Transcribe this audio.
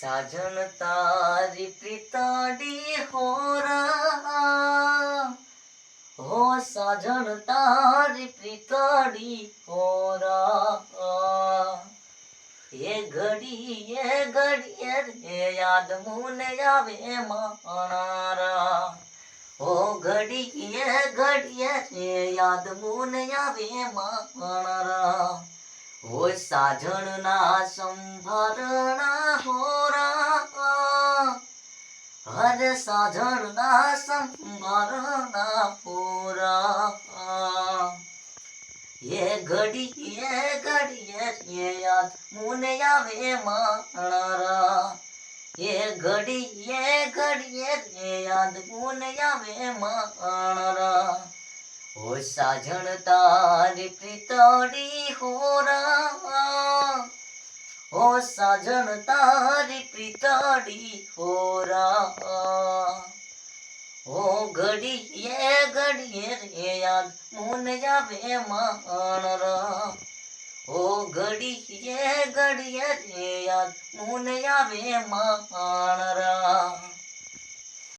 साजन तारी पिताड़ी हो रहा हो साजन तारी पिताड़ी हो रहा ये घड़ी ये घड़ी, ये याद मुने आवे मानारा। ओ घड़ी, ये घड़ी, ये याद मुने आवे मानारा। ओ साजन ना संभरना हरे साधन ना संगर पूरा। ये घड़ी ये घड़ी, ये याद मुने आवे मारा। ये घड़ी ये घड़ी, ये याद मुने आवे मारा। ओ साजन तारी प्रीतड़ी हो रहा। हो साजन तारी प्रीताड़ी हो रहा ओ घड़ी, ये घड़ी रे याद, मुन जावे मान रहा ओ घड़ी, ये घड़ी रे याद, मुन जावे मान